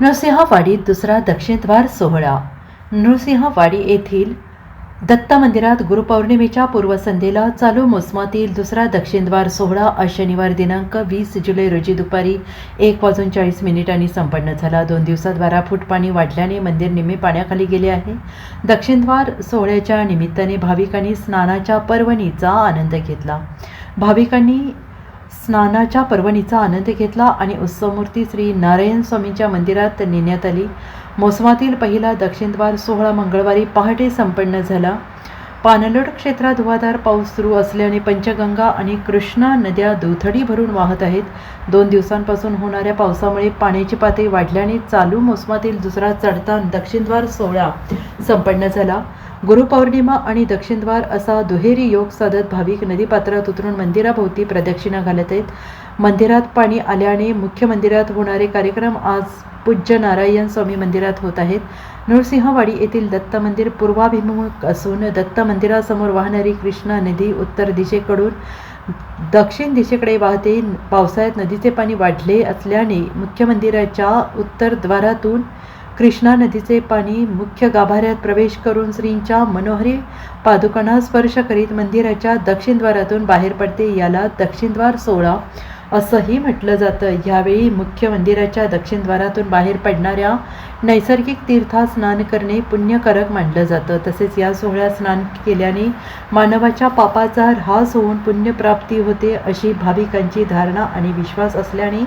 नृसिंहवाडीत दुसरा दक्षिणद्वार सोहळा. नृसिंहवाडी येथील दत्त मंदिरात गुरुपौर्णिमेच्या पूर्वसंध्येला चालू मोसमातील दुसरा दक्षिणद्वार सोहळा आज शनिवार दिनांक वीस जुलै रोजी दुपारी एक वाजून चाळीस मिनिटांनी संपन्न झाला. दोन दिवसात बारा फूट पाणी वाढल्याने मंदिर निम्मे पाण्याखाली गेले आहे. दक्षिणद्वार सोहळ्याच्या निमित्ताने भाविकांनी स्नानाच्या पर्वणीचा आनंद घेतला. भाविकांनी स्नानाच्या पर्वणीचा आनंद घेतला आणि उत्सवमूर्ती श्री नारायण स्वामींच्या मंदिरात नेण्यात आली. मोसमातील पहिला दक्षिणद्वार सोहळा मंगळवारी पहाटे संपन्न झाला. पानलोट क्षेत्रात धुवाधार पाऊस सुरू असल्याने पंचगंगा आणि कृष्णा नद्या दुथडी भरून वाहत आहेत. दोन दिवसांपासून होणाऱ्या पावसामुळे पाण्याची पातळी वाढल्याने चालू मोसमातील दुसरा चढता दक्षिणद्वार सोहळा संपन्न झाला. गुरुपौर्णिमा आणि दक्षिणद्वार असा दुहेरी योग साधत भाविक नदीपात्रात उतरून मंदिराभोवती प्रदक्षिणा घालत आहेत. मंदिरात पाणी आल्याने मुख्य मंदिरात होणारे कार्यक्रम आज पूज्य नारायण स्वामी मंदिरात होत आहेत. नृसिंहवाडी येथील दत्त मंदिर पूर्वाभिमुख असून दत्त मंदिरासमोर वाहणारी कृष्णा नदी उत्तर दिशेकडून दक्षिण दिशेकडे वाहते. पावसाळ्यात नदीचे पाणी वाढले असल्याने मुख्य मंदिराच्या उत्तरद्वारातून कृष्णा नदीचे पाणी मुख्य गाभाऱ्यात प्रवेश करून श्रींच्या मनोहरी पादुकांना स्पर्श करीत मंदिराच्या दक्षिणद्वारातून बाहेर पडते. याला दक्षिणद्वार सोहळा असंही म्हटलं जातं. यावेळी मुख्य मंदिराच्या दक्षिणद्वारातून बाहेर पडणाऱ्या नैसर्गिक तीर्थात स्नान करणे पुण्यकारक मानलं जातं. तसेच या सोहळ्यात स्नान केल्याने मानवाच्या पापाचा ऱ्हास होऊन पुण्यप्राप्ती होते अशी भाविकांची धारणा आणि विश्वास असल्याने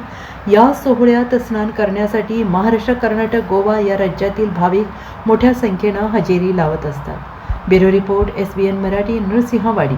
या सोहळ्यात स्नान करण्यासाठी महाराष्ट्र कर्नाटक गोवा या राज्यातील भाविक मोठ्या संख्येनं हजेरी लावत असतात. Bureau report S B N Marathi Nrusinhwadi.